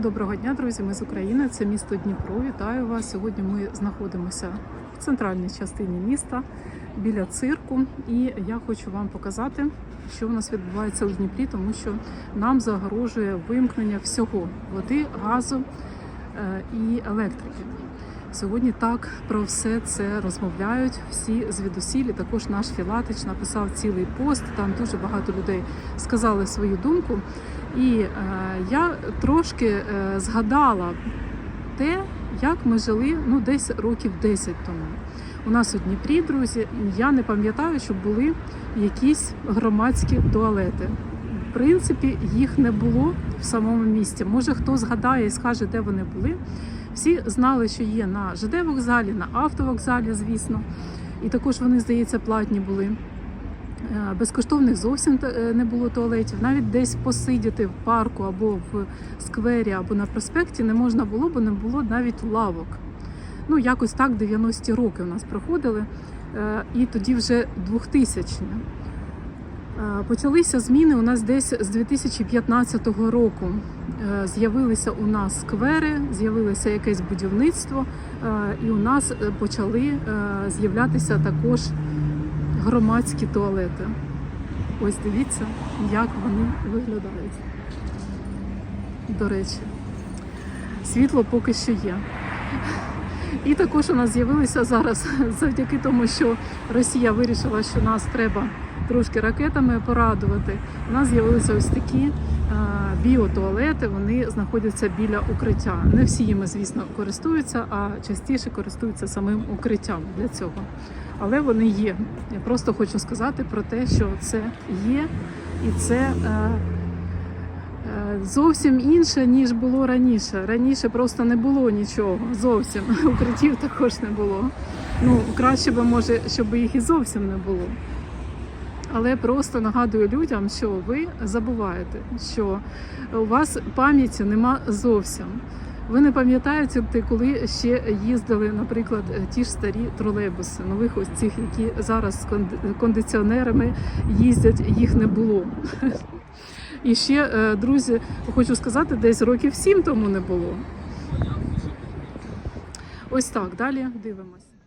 Доброго дня, друзі! Ми з України. Це місто Дніпро. Вітаю вас. Сьогодні ми знаходимося в центральній частині міста біля цирку. І я хочу вам показати, що у нас відбувається у Дніпрі, тому що нам загрожує вимкнення всього води, газу е, і електрики. Сьогодні так про все це розмовляють всі звідусілі. Також наш Філатич написав цілий пост. Там дуже багато людей сказали свою думку. І е, я трошки е, згадала те, як ми жили ну, десь років 10 тому. У нас у Дніпрі, друзі, я не пам'ятаю, щоб були якісь громадські туалети. В принципі, їх не було в самому місті. Може, хто згадає і скаже, де вони були. Всі знали, що є на ЖД вокзалі, на автовокзалі, звісно. І також вони, здається, платні були. Е, Безкоштовних зовсім е, не було туалетів. Навіть десь посидіти в парку або в сквері, або на проспекті не можна було, бо не було навіть лавок. Ну, якось так 90-ті роки у нас проходили. Е, І тоді вже 2000 ні Почалися зміни у нас десь з 2015 року. Е, З'явилися у нас сквери, з'явилося якесь будівництво, е, і у нас е, почали е, з'являтися також громадські туалети. Ось дивіться, як вони виглядають. До речі, світло поки що є. І також у нас з'явилися зараз завдяки тому, що Росія вирішила, що нас треба трошки ракетами порадувати. У нас з'явилися ось такі е, біотуалети. Вони знаходяться біля укриття. Не всі їми, звісно, користуються, а частіше користуються самим укриттям для цього. Але вони є. Я просто хочу сказати про те, що це є, і це. Е, Е, Зовсім інше, ніж було раніше. Раніше просто не було нічого. Зовсім укриттів також не було. Ну, краще би, може, щоб їх і зовсім не було. Але просто нагадую людям, що ви забуваєте, що у вас пам'яті нема зовсім. Ви не пам'ятаєте, коли ще їздили, наприклад, ті ж старі тролейбуси, нових ось цих, які зараз з кондиціонерами їздять, їх не було. І ще, е, друзі, хочу сказати, десь років сім тому не було. Ось так, далі дивимось.